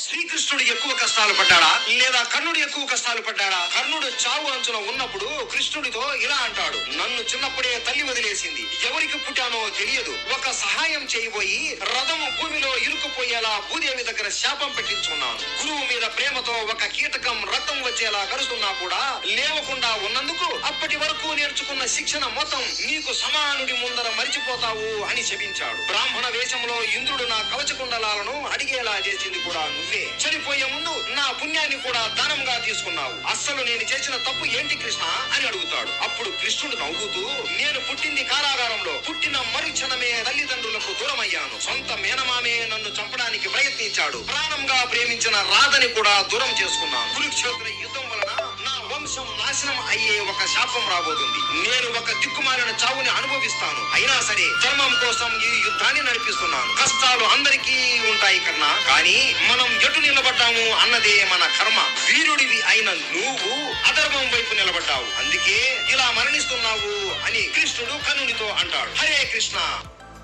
శ్రీకృష్ణుడు ఎక్కువ కష్టాలు పడ్డాడా? లేదా కర్ణుడు ఎక్కువ కష్టాలు పడ్డాడా? కర్ణుడు చావు అంచున ఉన్నప్పుడు కృష్ణుడితో ఇలా అంటాడు. నన్ను చిన్నప్పుడే తల్లి వదిలేసింది. ఎవరికి పుట్టానో తెలియదు. ఒక సహాయం చేయబోయి రథము భూమిలో ఇరుక్కుపోయేలా భూదేవి దగ్గర శాపం పెట్టించుకున్నాను. గురువు మీద ప్రేమతో ఒక కీటకం రక్తం వచ్చేలా కరుస్తున్నా కూడా లేవకుండా ఉన్నందుకు అప్పటి వరకు నేర్చుకున్న శిక్షణ మొత్తం నీకు సమానుడి ముందర మరిచిపోతావు అని శపించాడు. బ్రాహ్మణ కుండలాలను అడిగేలా చేసింది కూడా నువ్వే. చనిపోయే ముందు నా పుణ్యాన్ని కూడా దానంగా తీసుకున్నావు. అస్సలు నేను చేసిన తప్పు ఏంటి కృష్ణ అని అడుగుతాడు. అప్పుడు కృష్ణుడు నవ్వుతూ నేను పుట్టింది కారాగారంలో పుట్టిన మరుక్షణమే తల్లిదండ్రులకు దూరమయ్యాను. సొంత మేనమామే నన్ను చంపడానికి ప్రయత్నించాడు. ప్రాణంగా ప్రేమించిన రాధని కూడా దూరం చేసుకున్నాను. కురుక్షేత్ర యుద్ధం వలన నా వంశం నాశనం అయ్యే ఒక శాపం రాబోతుంది. నేను ఒక దిక్కుమాలిన చావుని అయినా సరే ధర్మం కోసం ఈ యుద్ధాన్ని నడిపిస్తున్నాను. కష్టాలు అందరికీ ఉంటాయి కన్నా. కానీ మనం ఎటు నిలబడ్డాము అన్నదే మన కర్మ. వీరుడివి అయిన నువ్వు అధర్మం వైపు నిలబడ్డావు. అందుకే ఇలా మరణిస్తున్నావు అని కృష్ణుడు కనునితో అంటాడు. హరే కృష్ణ!